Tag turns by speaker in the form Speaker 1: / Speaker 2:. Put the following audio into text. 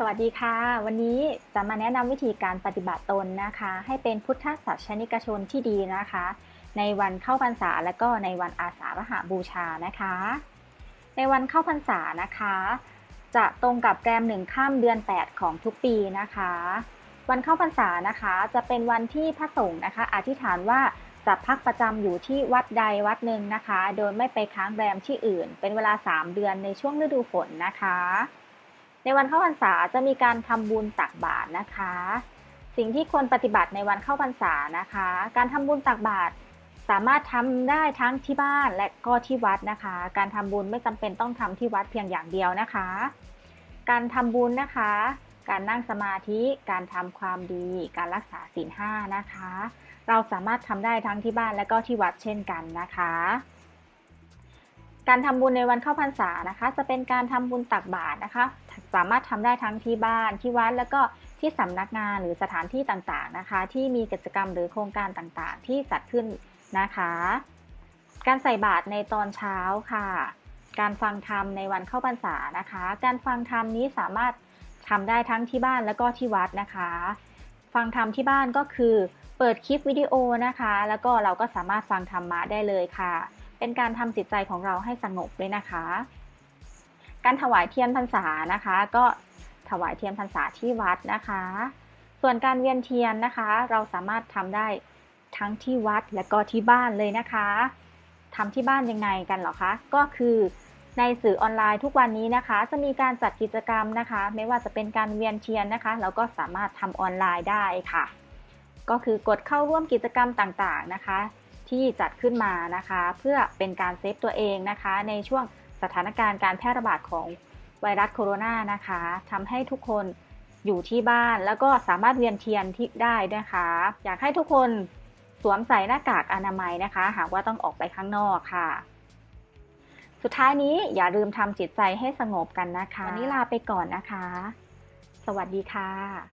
Speaker 1: สวัสดีค่ะ วันนี้จะมาแนะนำวิธีการปฏิบัติตนนะคะ ให้เป็นพุทธศาสนิกชนที่ดีนะคะ ในวันเข้าพรรษาและก็ในวันอาสาฬหาบูชานะคะ ในวันเข้าพรรษานะคะ จะตรงกับแรมหนึ่งข้ามเดือน 8 ของทุกปีนะคะ วันเข้าพรรษานะคะจะเป็นวันที่พระสงฆ์นะคะ อธิษฐานว่าจะพักประจำอยู่ที่วัดใดวัดหนึ่งนะคะ โดยไม่ไปค้างแรมที่อื่น เป็นเวลา 3 เดือนในช่วงฤดูฝนนะคะ ในวันเข้าพรรษาจะมีการทำบุญตักบาตรนะคะ สิ่งที่ควรปฏิบัติในวันเข้าพรรษานะคะ การทำบุญตักบาตรสามารถทำได้ทั้งที่บ้านและก็ที่วัดนะคะ การทำบุญไม่จำเป็นต้องทำที่วัดเพียงอย่างเดียวนะคะ การทำบุญนะคะ การนั่งสมาธิ การทำความดี การรักษาศีลห้านะคะ เราสามารถทำได้ทั้งที่บ้านและก็ที่วัดเช่นกันนะคะ การทำบุญในวันเข้าพรรษานะคะ จะเป็นการทำบุญตักบาตรนะคะ สามารถทำได้ทั้งที่บ้านที่วัดแล้วก็ที่สำนักงานหรือสถานที่ต่างๆนะคะ ที่มีกิจกรรมหรือโครงการต่างๆ ที่จัดขึ้นนะคะ การใส่บาตรในตอนเช้าค่ะ การฟังธรรมในวันเข้าพรรษานะคะ การฟังธรรมนี้สามารถทำได้ทั้งที่บ้านแล้วก็ที่วัดนะคะ ฟังธรรมที่บ้านก็คือ เปิดคลิปวิดีโอนะคะ แล้วก็เราก็สามารถฟังธรรมะได้เลยค่ะ เป็นการทำจิตใจของเราให้สงบเลยนะคะ การถวายเทียนพรรษานะคะ ก็ถวายเทียนพรรษาที่วัดนะคะ ส่วนการเวียนเทียนนะคะ เราสามารถทำได้ทั้งที่วัดและก็ที่บ้านเลยนะคะทำที่บ้านยังไงกันหรอคะ ก็คือในสื่อออนไลน์ทุกวันนี้นะคะ จะมีการจัดกิจกรรมนะคะ ไม่ว่าจะเป็นการเวียนเทียนนะคะ เราก็สามารถทำออนไลน์ได้ค่ะ ก็คือกดเข้าร่วมกิจกรรมต่างๆนะคะ ที่จัดขึ้นมานะคะ เพื่อเป็นการเซฟตัวเองนะคะ ในช่วงสถานการณ์การแพร่ระบาดของไวรัสโคโรนานะคะทำให้ทุกคนอยู่ที่บ้านแล้วก็สามารถเวียนเทียนที่ได้นะคะ อยากให้ทุกคนสวมใส่หน้ากากอนามัยนะคะ หากว่าต้องออกไปข้างนอกค่ะ สุดท้ายนี้อย่าลืมทำจิตใจให้สงบกันนะคะ วันนี้ลาไปก่อนนะคะ สวัสดีค่ะ